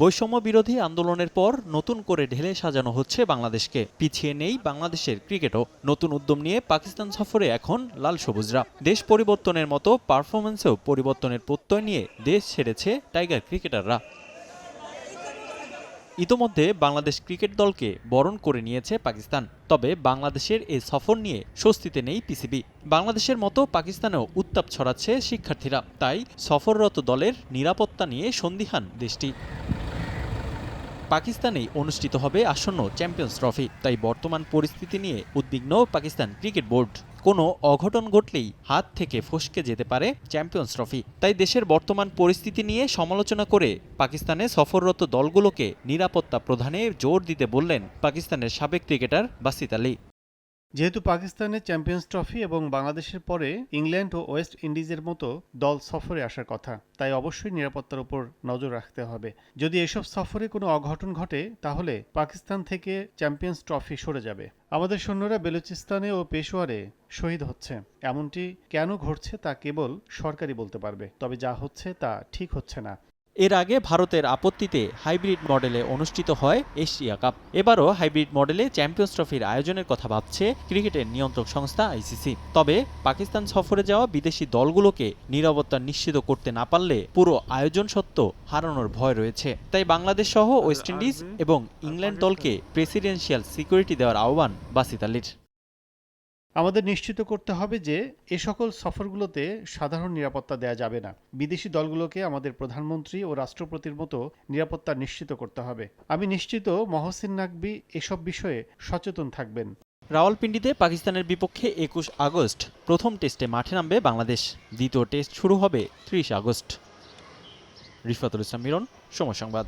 বৈষম্য বিরোধী আন্দোলনের পর নতুন করে ঢেলে সাজানো হচ্ছে বাংলাদেশকে। পিছিয়ে নেই বাংলাদেশের ক্রিকেটও। নতুন উদ্যম নিয়ে পাকিস্তান সফরে এখন লাল সবুজরা। দেশ পরিবর্তনের মতো পারফরমেন্সেও পরিবর্তনের প্রত্যয় নিয়ে দেশ ছেড়েছে টাইগার ক্রিকেটাররা। ইতোমধ্যে বাংলাদেশ ক্রিকেট দলকে বরণ করে নিয়েছে পাকিস্তান। তবে বাংলাদেশের এই সফর নিয়ে স্বস্তিতে নেই পিসিবি। বাংলাদেশের মতো পাকিস্তানেও উত্তাপ ছড়াচ্ছে শিক্ষার্থীরা। তাই সফররত দলের নিরাপত্তা নিয়ে সন্দিহান দেশটি। পাকিস্তানেই অনুষ্ঠিত হবে আসন্ন চ্যাম্পিয়ন্স ট্রফি। তাই বর্তমান পরিস্থিতি নিয়ে উদ্বিগ্ন পাকিস্তান ক্রিকেট বোর্ড। কোনো অঘটন ঘটলেই হাত থেকে ফসকে যেতে পারে চ্যাম্পিয়ন্স ট্রফি। তাই দেশের বর্তমান পরিস্থিতি নিয়ে সমালোচনা করে পাকিস্তানে সফররত দলগুলোকে নিরাপত্তা প্রধানে জোর দিতে বললেন পাকিস্তানের সাবেক ক্রিকেটার বাসিত আলী। যেহেতু পাকিস্তানের চ্যাম্পিয়ন্স ট্রফি এবং বাংলাদেশের পরে ইংল্যান্ড ও ওয়েস্ট ইন্ডিজের মতো দল সফরে আসার কথা, তাই অবশ্যই নিরাপত্তার উপর নজর রাখতে হবে। যদি এসব সফরে কোনো অঘটন ঘটে, তাহলে পাকিস্তান থেকে চ্যাম্পিয়ন্স ট্রফি সরে যাবে। আমাদের সৈন্যরা বেলুচিস্তানে ও পেশোয়ারে শহীদ হচ্ছে। এমনটি কেন ঘটছে তা কেবল সরকারই বলতে পারবে, তবে যা হচ্ছে তা ঠিক হচ্ছে না। এর আগে ভারতের আপত্তিতে হাইব্রিড মডেলে অনুষ্ঠিত হয় এশিয়া কাপ। এবারও হাইব্রিড মডেলে চ্যাম্পিয়ন্স ট্রফির আয়োজনের কথা ভাবছে ক্রিকেটের নিয়ন্ত্রক সংস্থা আইসিসি। তবে পাকিস্তান সফরে যাওয়া বিদেশি দলগুলোকে নিরাপত্তা নিশ্চিত করতে না পারলে পুরো আয়োজন সত্ত্ব হারানোর ভয় রয়েছে। তাই বাংলাদেশ সহ ওয়েস্ট ইন্ডিজ এবং ইংল্যান্ড দলকে প্রেসিডেন্সিয়াল সিকিউরিটি দেওয়ার আহ্বান বাসিত আলীর। আমাদের নিশ্চিত করতে হবে যে এ সকল সফরগুলোতে সাধারণ নিরাপত্তা দেওয়া যাবে না। বিদেশি দলগুলোকে আমাদের প্রধানমন্ত্রী ও রাষ্ট্রপতির মতো নিরাপত্তা নিশ্চিত করতে হবে। আমি নিশ্চিত মহসিন নাকবি এসব বিষয়ে সচেতন থাকবেন। রাওয়ালপিন্ডিতে পাকিস্তানের বিপক্ষে একুশ আগস্ট প্রথম টেস্টে মাঠে নামবে বাংলাদেশ। দ্বিতীয় টেস্ট শুরু হবে ত্রিশ আগস্ট। রিফাতুল ইসলাম মিরন সময় সংবাদ।